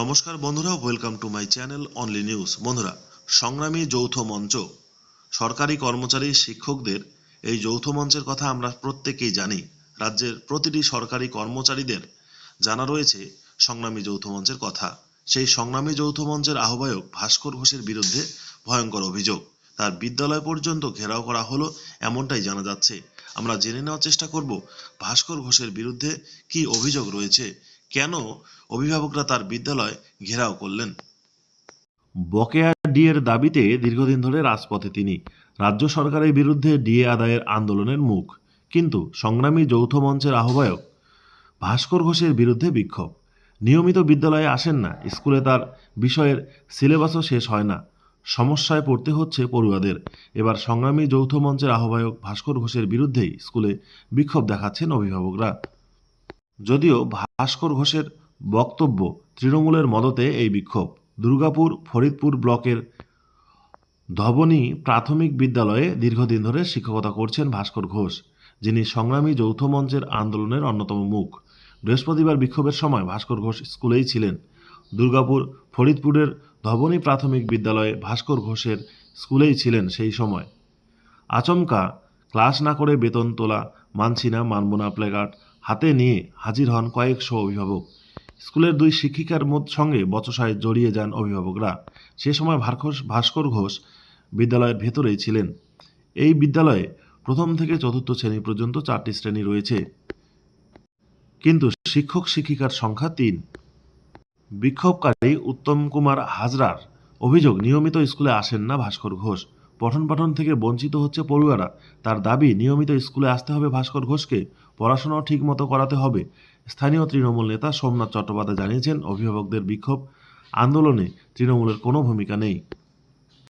নমস্কার বন্ধুরা welcome to my channel only news বন্ধুরা, সংগ্রামী যৌথ মঞ্চ, সরকারি কর্মচারী, শিক্ষকদের এই যৌথ মঞ্চের কথা আমরা প্রত্যেকেই জানি। রাজ্যের প্রতিটি সরকারি কর্মচারীদের জানা রয়েছে সংগ্রামী যৌথ মঞ্চের কথা। সেই সংগ্রামী যৌথ মঞ্চের আহ্বায়ক ভাস্কর ঘোষের বিরুদ্ধে ভয়ঙ্কর অভিযোগ। তার বিদ্যালয় পর্যন্ত ঘেরাও করা হলো এমনটাই জানা যাচ্ছে। আমরা জেনে নেওয়ার চেষ্টা করব ভাস্কর ঘোষের বিরুদ্ধে কি অভিযোগ রয়েছে কেন অভিভাবকরা তার বিদ্যালয় ঘেরাও করলেন? বকেয়া ডিএর দাবিতে দীর্ঘদিন ধরে রাজপথে তিনি। রাজ্য সরকারের বিরুদ্ধে ডিএ আদায়ের আন্দোলনের মুখ। কিন্তু সংগ্রামী যৌথ মঞ্চের আহ্বায়ক ভাস্কর ঘোষের বিরুদ্ধে বিক্ষোভ। নিয়মিত বিদ্যালয়ে আসেন না, স্কুলে তার বিষয়ের সিলেবাসও শেষ হয় না। সমস্যায় পড়তে হচ্ছে পড়ুয়াদের। এবার সংগ্রামী যৌথ মঞ্চের আহ্বায়ক ভাস্কর ঘোষের বিরুদ্ধেই স্কুলে বিক্ষোভ দেখাচ্ছেন অভিভাবকরা। যদিও ভাস্কর ঘোষের বক্তব্য তৃণমূলের মদতে এই বিক্ষোভ। দুর্গাপুর, ফরিদপুর ব্লকের ধবনী প্রাথমিক বিদ্যালয়ে দীর্ঘদিন ধরে শিক্ষকতা করছেন ভাস্কর ঘোষ, যিনি সংগ্রামী যৌথ মঞ্চের আন্দোলনের অন্যতম মুখ। বৃহস্পতিবার বিক্ষোভের সময় ভাস্কর ঘোষ স্কুলেই ছিলেন। দুর্গাপুর, ফরিদপুরের ধবনী প্রাথমিক বিদ্যালয়ে ভাস্কর ঘোষের স্কুলেই ছিলেন সেই সময়। আচমকা, ক্লাস না করে বেতন তোলা, মানছি না, মানব না প্লেকার্ড হাতে নিয়ে হাজির হন কয়েকশো অভিভাবক। স্কুলের দুই শিক্ষিকার সঙ্গে বচসায় জড়িয়ে যান অভিভাবকরা। সে সময় ভাস্কর ভাস্কর ঘোষ বিদ্যালয়ের ভেতরেই ছিলেন। এই বিদ্যালয়ে প্রথম থেকে চতুর্থ শ্রেণি পর্যন্ত চারটি শ্রেণি রয়েছে। কিন্তু শিক্ষক শিক্ষিকার সংখ্যা তিন। বিক্ষোভকারী উত্তম কুমার হাজরার অভিযোগ নিয়মিত স্কুলে আসেন না ভাস্কর ঘোষ। পঠন পাঠন থেকে বঞ্চিত হচ্ছে পড়ুয়ারা। তার দাবি, নিয়মিত স্কুলে আসতে হবে ভাস্কর ঘোষকে, পড়াশোনাও ঠিক মতো করাতে হবে। স্থানীয় তৃণমূল নেতা সোমনাথ চট্টোপাধ্যায় জানিয়েছেন, অভিভাবকদের বিক্ষোভ আন্দোলনে তৃণমূলের কোনো ভূমিকা নেই।